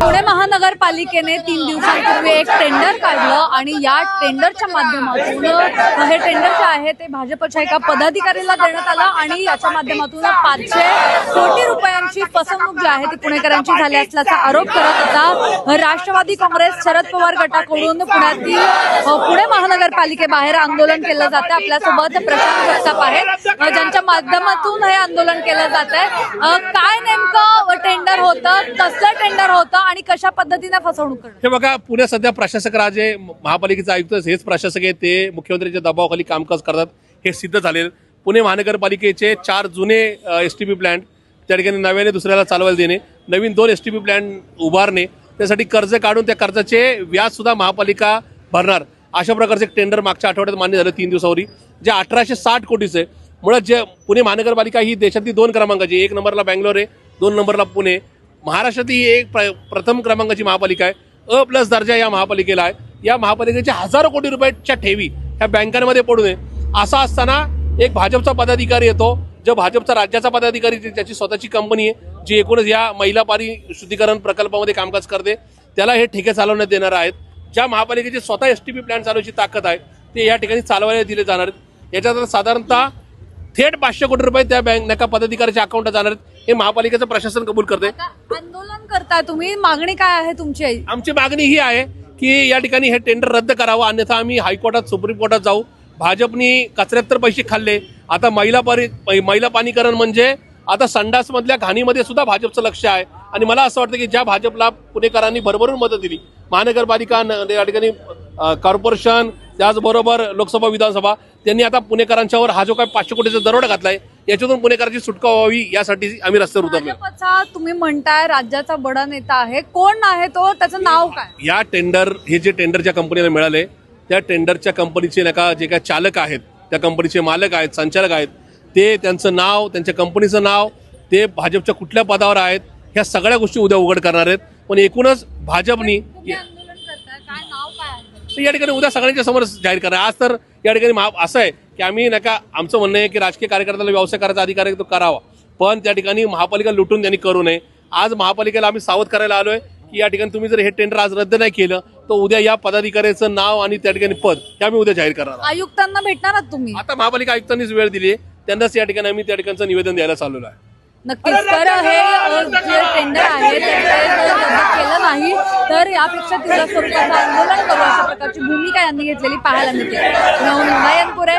पुणे महानगरपालिकेने तीन दिवसांपूर्वी एक टेंडर काढलं आणि या टेंडरच्या माध्यमातून हे टेंडर जे आहे ते भाजपच्या एका पदाधिकारीला देण्यात आलं आणि याच्या माध्यमातून पाचशे कोटी रुपये पवारांची फसवणूक जी आहे ती पुणेकरांची झाली असल्याचा आरोप करत होता. राष्ट्रवादी काँग्रेस शरद पवार गटाकडून पुण्यातील पुणे महानगरपालिकेबाहेर आंदोलन केलं जातं आपल्यासोबत प्रशांत जगताप आहेत ज्यांच्या माध्यमातून हे आंदोलन केलं जात आहे काय नेमकं टेंडर होतं कसलं टेंडर होतं आणि कशा पद्धतीने फसवणूक हे बघा पुण्यात सध्या प्रशासक राजे महापालिकेचे आयुक्त हेच प्रशासक आहे ते मुख्यमंत्र्यांच्या दबावाखाली कामकाज करतात. हे सिद्ध झाले पुणे महानगरपालिकेचे चार जुने एस टी पी प्लॅन्ट त्या ठिकाणी नव्याने दुसऱ्याला चालवायला देणे नवीन दोन एस टी पी प्लॅन उभारणे त्यासाठी कर्ज काढून त्या कर्जाचे व्याजसुद्धा महापालिका भरणार. अशा प्रकारचे एक टेंडर मागच्या आठवड्यात मान्य झालं तीन दिवसावरी जे अठराशे साठ कोटीचं आहे. मुळात जे पुणे महानगरपालिका ही देशातली दोन क्रमांकाची एक नंबरला बँगलोर आहे दोन नंबरला पुणे. महाराष्ट्रातली ही एक प्र- प्रथम क्रमांकाची महापालिका आहे. अ प्लस दर्जा या महापालिकेला आहे. या महापालिकेच्या हजारो कोटी रुपयाच्या ठेवी ह्या बँकांमध्ये पडू नये. असं असताना एक भाजपचा पदाधिकारी येतो जो भाजपचा राज्याचा पदाधिकारी त्याची स्वतःची कंपनी आहे जी एकूणच या महिला पाणी शुद्धीकरण प्रकल्पामध्ये कामकाज करते. त्याला हे ठेके चालवण्यात देणार आहेत. ज्या महापालिकेचे स्वतः एस टी पी प्लॅन चालवायची ताकद आहे ते या ठिकाणी चालवायला दिले जाणार आहेत. याच्यात साधारणतः थेट पाचशे कोटी रुपये त्या बँक एका पदाधिकाऱ्याच्या अकाउंटात जाणार आहेत. हे महापालिकेचं प्रशासन कबूल करते. आंदोलन करताय तुम्ही मागणी काय आहे तुमची आमची मागणी ही आहे की या ठिकाणी हे टेंडर रद्द करावं. अन्यथा आम्ही हायकोर्टात सुप्रीम कोर्टात जाऊ. भाजपनी कचऱ्यात तर पैसे खाल्ले. आता महिला परि महिला पाणीकरण म्हणजे आता संडास मधल्या घाणीमध्ये सुद्धा भाजपचं लक्ष आहे. आणि मला असं वाटतं की ज्या भाजपला पुणेकरांनी भरभरून मदत दिली महानगरपालिका या ठिकाणी कॉर्पोरेशन त्याचबरोबर लोकसभा विधानसभा त्यांनी आता पुणेकरांच्यावर हा जो काही पाचशे कोटीचा दरोडा घातलाय याच्यातून पुणेकरांची सुटका व्हावी यासाठी आम्ही रस्त्यावर उतरलो. तुम्ही म्हणताय राज्याचा बडा नेता आहे. कोण आहे तो? त्याचं नाव काय? या टेंडर हे जे टेंडर ज्या कंपनीला मिळाले त्या टेंडरच्या कंपनीचे नका जे काय चालक आहेत त्या कंपनीचे मालक आहेत संचालक आहेत ते त्यांचं नाव त्यांच्या कंपनीचं नाव ते भाजपच्या कुठल्या पदावर आहेत ह्या सगळ्या गोष्टी उद्या उघड करणार आहेत. पण एकूणच भाजपनी आहे? या ठिकाणी उद्या सगळ्यांच्या समोर जाहीर करा. आज तर या ठिकाणी असं आहे की आम्ही नका आमचं म्हणणं आहे की राजकीय कार्यकर्त्याला व्यवसाय करायचा अधिकार आहे तो करावा. पण त्या ठिकाणी महापालिका लुटून त्यांनी करू नये. आज महापालिकेला आम्ही सावध करायला आलोय. की या ठिकाणी तुम्ही जर हे टेंडर आज रद्द नाही केलं तर उद्या या पदाधिकाऱ्याचं नाव आणि त्या ठिकाणी पद हे आम्ही उद्या जाहीर करणार आहोत. आयुक्तांना भेटणार आहात तुम्ही. आता महापालिका आयुक्तांनीच वेळ दिली त्यांनाच या ठिकाणी आम्ही त्या ठिकाणचं निवेदन द्यायला चाललेलो आहे. नक्कीच तर हे अ, जे टेंडर आहे ते जर रद्द केलं नाही. तर यापेक्षा तीव्र स्वरूपाचं आंदोलन करू अशा प्रकारची भूमिका यांनी घेतलेली पाहायला मिळते. नवनीत नयनपुरे